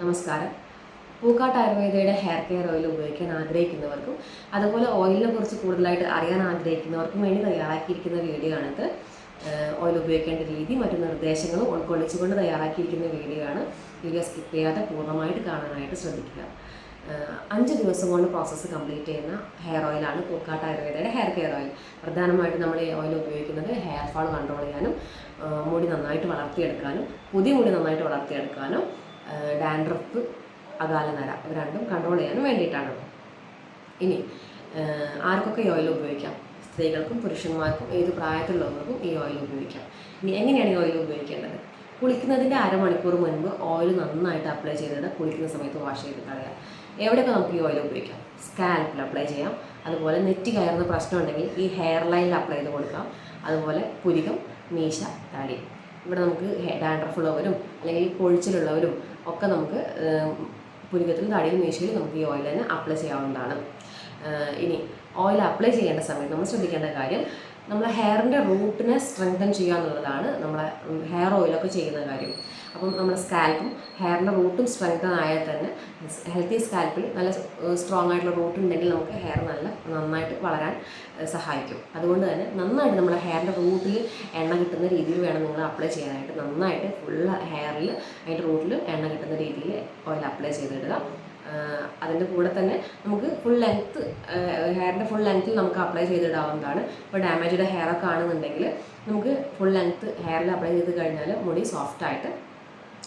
നമസ്കാരം. പൂക്കാട്ട് ആയുർവേദയുടെ hair care oil ഉപയോഗിക്കാൻ ആഗ്രഹിക്കുന്നവർക്കും അതുപോലെ ഓയിലിനെ കുറിച്ച് കൂടുതലായിട്ട് അറിയാൻ ആഗ്രഹിക്കുന്നവർക്കും വേണ്ടി തയ്യാറാക്കിയിരിക്കുന്ന വീഡിയോ ആണിത്. ഓയിൽ ഉപയോഗിക്കേണ്ട രീതി മറ്റു നിർദ്ദേശങ്ങളും ഉൾക്കൊള്ളിച്ചുകൊണ്ട് തയ്യാറാക്കിയിരിക്കുന്ന വീഡിയോ ആണ്. വീഡിയോ സ്കിപ്പ് ചെയ്യാതെ പൂർണമായിട്ട് കാണാനായിട്ട് ശ്രദ്ധിക്കുക. അഞ്ച് ദിവസം കൊണ്ട് പ്രോസസ്സ് കംപ്ലീറ്റ് ചെയ്യുന്ന ഹെയർ ഓയിലാണ് പൂക്കാട്ട് ആയുർവേദയുടെ ഹെയർ കെയർ ഓയിൽ പ്രധാനമായിട്ടും നമ്മൾ ഈ ഓയിൽ ഉപയോഗിക്കുന്നത് ഹെയർ ഫാൾ കൺട്രോൾ ചെയ്യാനും മുടി നന്നായിട്ട് വളർത്തിയെടുക്കാനും പുതിയ മുടി നന്നായിട്ട് വളർത്തിയെടുക്കാനും ഡാൻഡ്രഫ് അകാലനര ഇവ രണ്ടും കൺട്രോൾ ചെയ്യാനും വേണ്ടിയിട്ടാണ്. ഇനി ആർക്കൊക്കെ ഈ ഓയിൽ ഉപയോഗിക്കാം? സ്ത്രീകൾക്കും പുരുഷന്മാർക്കും ഏത് പ്രായത്തിലുള്ളവർക്കും ഈ ഓയിൽ ഉപയോഗിക്കാം. ഇനി എങ്ങനെയാണ് ഈ ഓയിൽ ഉപയോഗിക്കേണ്ടത്? കുളിക്കുന്നതിന്റെ അരമണിക്കൂർ മുൻപ് ഓയിൽ നന്നായിട്ട് അപ്ലൈ ചെയ്തിട്ട് കുളിക്കുന്ന സമയത്ത് വാഷ് ചെയ്ത് കളയാം. എവിടെയൊക്കെ നമുക്ക് ഈ ഓയിൽ ഉപയോഗിക്കാം? സ്കാൽപ്പിൽ അപ്ലൈ ചെയ്യാം. അതുപോലെ നെറ്റി കയറുന്ന പ്രശ്നം ഉണ്ടെങ്കിൽ ഈ ഹെയർ ലൈനിൽ അപ്ലൈ ചെയ്ത് കൊടുക്കാം. അതുപോലെ പുരികം മീശ താടി. ഇവിടെ നമുക്ക് ഡാൻഡ്രഫ് ഉള്ളവരും അല്ലെങ്കിൽ കൊഴിച്ചിലുള്ളവരും ഒക്കെ നമുക്ക് ഏഹ്, തടിയിൽ മീശയിലും നമുക്ക് ഈ ഓയിൽ തന്നെ അപ്ലൈ ചെയ്യാവുന്നതാണ്. ഇനി ഓയിൽ അപ്ലൈ ചെയ്യേണ്ട സമയത്ത് നമ്മൾ ശ്രദ്ധിക്കേണ്ട കാര്യം നമ്മളെ ഹെയറിന്റെ റൂട്ടിനെ സ്ട്രെങ്തൻ ചെയ്യുക എന്നുള്ളതാണ് നമ്മളെ ഹെയർ ഓയിലൊക്കെ ചെയ്യുന്ന കാര്യം. അപ്പം നമ്മുടെ സ്കാൽപ്പും ഹെയറിന്റെ റൂട്ടും സ്ട്രെങ്തൻ ആയാൽ തന്നെ ഹെൽത്തി സ്കാൽപ്പിൽ നല്ല സ്ട്രോങ് ആയിട്ടുള്ള റൂട്ട് ഉണ്ടെങ്കിൽ നമുക്ക് ഹെയർ നല്ല നന്നായിട്ട് വളരാൻ സഹായിക്കും. അതുകൊണ്ട് തന്നെ നന്നായിട്ട് നമ്മുടെ ഹെയറിന്റെ റൂട്ടിൽ എണ്ണ കിട്ടുന്ന രീതിയിൽ വേണം നിങ്ങൾ അപ്ലൈ ചെയ്യാനായിട്ട്. നന്നായിട്ട് ഫുൾ ഹെയറിൽ അതിന്റെ റൂട്ടിൽ എണ്ണ കിട്ടുന്ന രീതിയിൽ ഓയിൽ അപ്ലൈ ചെയ്തിടുക. അതിന്റെ കൂടെ തന്നെ നമുക്ക് ഫുൾ ലെങ്ത്ത് ഹെയറിന്റെ ഫുൾ ലെങ്ത്തിൽ നമുക്ക് അപ്ലൈ ചെയ്തിടാവുന്നതാണ്. ഇപ്പോൾ ഡാമേജ്ഡ് ഹെയർ ഒക്കെ ആണെന്നുണ്ടെങ്കിൽ നമുക്ക് ഫുൾ ലെങ്ത്ത് ഹെയറിൽ അപ്ലൈ ചെയ്ത് കഴിഞ്ഞാൽ മുടി സോഫ്റ്റ് ആയിട്ട്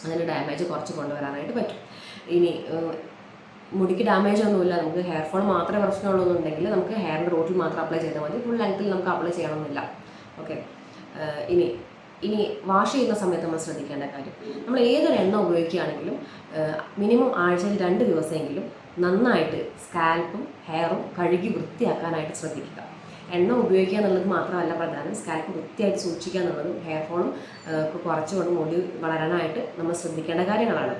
അതിന് ഡാമേജ് കുറച്ച് കൊണ്ടുവരാനായിട്ട് പറ്റും. ഇനി മുടിക്ക് ഡാമേജ് ഒന്നുമില്ല. നമുക്ക് ഹെയർ ഫോൾ മാത്രമേ പ്രശ്നമുള്ളൂ എന്നുണ്ടെങ്കിൽ നമുക്ക് ഹെയറിന്റെ റൂട്ടിൽ മാത്രം അപ്ലൈ ചെയ്താൽ മതി. ഫുൾ ലെങ്ത്തിൽ നമുക്ക് അപ്ലൈ ചെയ്യണമെന്നില്ല. ഓക്കെ ഇനി ഇനി വാഷ് ചെയ്യുന്ന സമയത്ത് നമ്മൾ ശ്രദ്ധിക്കേണ്ട കാര്യം. നമ്മൾ ഏതൊരു എണ്ണ ഉപയോഗിക്കുകയാണെങ്കിലും മിനിമം ആഴ്ചയിൽ രണ്ട് ദിവസമെങ്കിലും നന്നായിട്ട് സ്കാൽപ്പും ഹെയറും കഴുകി വൃത്തിയാക്കാനായിട്ട് ശ്രദ്ധിക്കുക. എണ്ണ ഉപയോഗിക്കുക എന്നുള്ളത് മാത്രമല്ല പ്രധാനം. സ്കാൽപ്പ് വൃത്തിയായിട്ട് സൂക്ഷിക്കുക എന്നുള്ളതും ഹെയർ ഫോളും കുറച്ചുകൊണ്ട് മുടി വളരാനായിട്ട് നമ്മൾ ശ്രദ്ധിക്കേണ്ട കാര്യങ്ങളാണ്.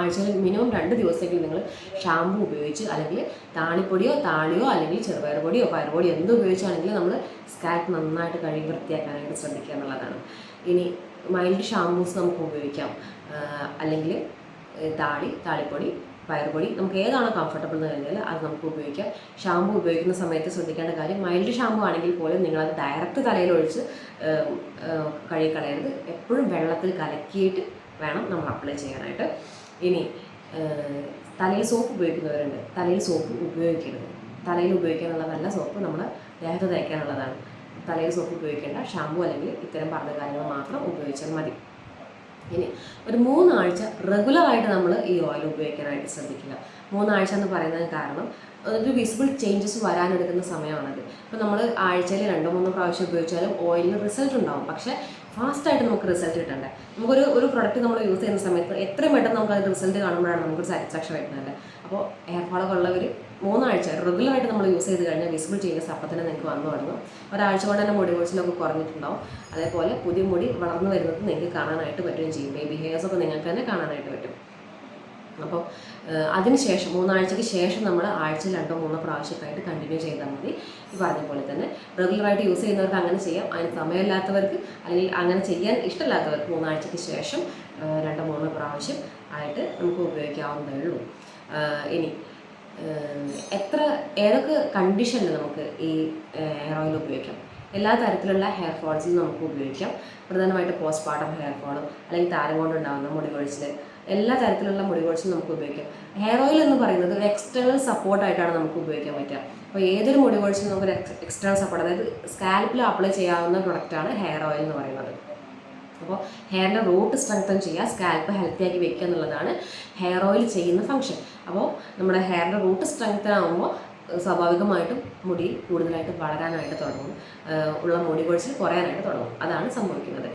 ആഴ്ചയിൽ മിനിമം രണ്ട് ദിവസമെങ്കിലും നിങ്ങൾ ഷാമ്പു ഉപയോഗിച്ച് അല്ലെങ്കിൽ താണിപ്പൊടിയോ താളിയോ അല്ലെങ്കിൽ ചെറുപയർ പൊടിയോ പയറുപൊടിയോ എന്ത് ഉപയോഗിച്ചാണെങ്കിലും നമ്മൾ സ്കാൽപ്പ് നന്നായിട്ട് കഴുകി വൃത്തിയാക്കാനായിട്ട് ശ്രദ്ധിക്കുക എന്നുള്ളതാണ്. ഇനി മൈൽഡ് ഷാമ്പൂസ് നമുക്ക് ഉപയോഗിക്കാം. അല്ലെങ്കിൽ താളി താളിപ്പൊടി പയർപൊടി നമുക്ക് ഏതാണോ കംഫർട്ടബിൾ എന്ന് കഴിഞ്ഞാൽ അത് നമുക്ക് ഉപയോഗിക്കാം. ഷാമ്പു ഉപയോഗിക്കുന്ന സമയത്ത് ശ്രദ്ധിക്കേണ്ട കാര്യം മൈൽഡ് ഷാമ്പു ആണെങ്കിൽ പോലും നിങ്ങളത് ഡയറക്റ്റ് തലയിൽ ഒഴിച്ച് കഴുകി കളയരുത് എപ്പോഴും വെള്ളത്തിൽ കലക്കിയിട്ട് വേണം നമ്മൾ അപ്ലൈ ചെയ്യാനായിട്ട്. ഇനി തലയിൽ സോപ്പ് ഉപയോഗിക്കുന്നവരുണ്ട്. തലയിൽ സോപ്പ് ഉപയോഗിക്കരുത്. തലയിൽ ഉപയോഗിക്കാനുള്ള നല്ല സോപ്പ് നമ്മൾ ദേഹത്ത് തേക്കാനുള്ളതാണ്. തലയിൽ സോപ്പ് ഉപയോഗിക്കേണ്ട ഷാമ്പു അല്ലെങ്കിൽ ഇത്തരം പറഞ്ഞ കാര്യങ്ങൾ മാത്രം ഉപയോഗിച്ചാൽ മതി. ഇനി ഒരു മൂന്നാഴ്ച റെഗുലറായിട്ട് നമ്മൾ ഈ ഓയിൽ ഉപയോഗിക്കാനായിട്ട് ശ്രദ്ധിക്കുക. മൂന്നാഴ്ച എന്ന് പറയുന്നതിന് കാരണം ഒരു വിസിബിൾ ചേഞ്ചസ് വരാനെടുക്കുന്ന സമയമാണത്. ഇപ്പോൾ നമ്മൾ ആഴ്ചയിൽ രണ്ടോ മൂന്നോ പ്രാവശ്യം ഉപയോഗിച്ചാലും ഓയിലിന് റിസൾട്ട് ഉണ്ടാവും. പക്ഷേ ഫാസ്റ്റായിട്ട് നമുക്ക് റിസൾട്ട് കിട്ടണ്ടേ? നമുക്കൊരു ഒരു പ്രൊഡക്റ്റ് നമ്മൾ യൂസ് ചെയ്യുന്ന സമയത്ത് എത്രയും പെട്ടെന്ന് നമുക്ക് അതിന്റെ റിസൾട്ട് കാണുമ്പോഴാണ് നമുക്ക് സാറ്റിസ്ഫാക്ഷൻ വരുന്നത്. അപ്പോൾ ഹെയർ ഫാളൊക്കെ ഉള്ളവർ മൂന്നാഴ്ച റെഗുലറായിട്ട് നമ്മൾ യൂസ് ചെയ്ത് കഴിഞ്ഞാൽ വിസിബിൾ ചേഞ്ചസ് അപ്പം തന്നെ നിങ്ങൾക്ക് വന്നു തുടങ്ങും. ഒരാഴ്ച കൊണ്ട് തന്നെ മുടി കൊഴിച്ചിലൊക്കെ കുറഞ്ഞിട്ടുണ്ടാവും. അതേപോലെ പുതിയ മുടി വളർന്നു വരുന്നത് നിങ്ങൾക്ക് കാണാനായിട്ട് പറ്റുകയും ചെയ്യും. ബേബി ഹെയർസ് ഒക്കെ നിങ്ങൾക്ക് തന്നെ കാണാനായിട്ട് പറ്റും. അപ്പോൾ അതിനുശേഷം മൂന്നാഴ്ചയ്ക്ക് ശേഷം നമ്മൾ ആഴ്ചയിൽ രണ്ടോ മൂന്നോ പ്രാവശ്യമൊക്കെയായിട്ട് കണ്ടിന്യൂ ചെയ്താൽ മതി. ഈ പറഞ്ഞ പോലെ തന്നെ റെഗുലറായിട്ട് യൂസ് ചെയ്യുന്നവർക്ക് അങ്ങനെ ചെയ്യാം. അതിന് സമയമില്ലാത്തവർക്ക് അല്ലെങ്കിൽ അങ്ങനെ ചെയ്യാൻ ഇഷ്ടമില്ലാത്തവർക്ക് മൂന്നാഴ്ചയ്ക്ക് ശേഷം രണ്ടോ മൂന്നോ പ്രാവശ്യം ആയിട്ട് നമുക്ക് ഉപയോഗിക്കാവുന്നതേ ഉള്ളൂ ഇനി എത്ര ഏതൊക്കെ കണ്ടീഷനിൽ നമുക്ക് ഈ ഹെയർ ഓയിൽ ഉപയോഗിക്കാം? എല്ലാ തരത്തിലുള്ള ഹെയർ ഫോൾസിൽ നമുക്ക് ഉപയോഗിക്കാം. പ്രധാനമായിട്ട് പോസ്റ്റ്മോർട്ടം ഹെയർ ഫോളും അല്ലെങ്കിൽ താരം കൊണ്ടുണ്ടാകുന്ന മുടി കൊഴിച്ചിൽ എല്ലാ തരത്തിലുള്ള മുടി കൊഴിച്ചിലും നമുക്ക് ഉപയോഗിക്കാം. ഹെയർ ഓയിൽ എന്ന് പറയുന്നത് ഒരു എക്സ്റ്റേണൽ സപ്പോർട്ടായിട്ടാണ് നമുക്ക് ഉപയോഗിക്കാൻ പറ്റുക. അപ്പോൾ ഏതൊരു മുടി കൊഴിച്ചിലും നമുക്ക് എക്സ്റ്റേണൽ സപ്പോർട്ട് അതായത് സ്കാൽപ്പിൽ അപ്ലൈ ചെയ്യാവുന്ന പ്രൊഡക്റ്റാണ് ഹെയർ ഓയിൽ എന്ന് പറയുന്നത്. അപ്പോൾ ഹെയറിന്റെ റൂട്ട് സ്ട്രെങ്തൻ ചെയ്യുക സ്കാൽപ്പ് ഹെൽത്തി ആക്കി വെക്കുക എന്നുള്ളതാണ് ഹെയർ ഓയിൽ ചെയ്യുന്ന ഫംഗ്ഷൻ അപ്പോൾ നമ്മുടെ ഹെയറിന്റെ റൂട്ട് സ്ട്രെങ്തൻ ആകുമ്പോൾ സ്വാഭാവികമായിട്ടും മുടി കൂടുതലായിട്ട് വളരാനായിട്ട് തുടങ്ങും. ഉള്ള മുടി കൊഴിച്ചിൽ കുറയാനായിട്ട് തുടങ്ങും. അതാണ് സംഭവിക്കുന്നത്.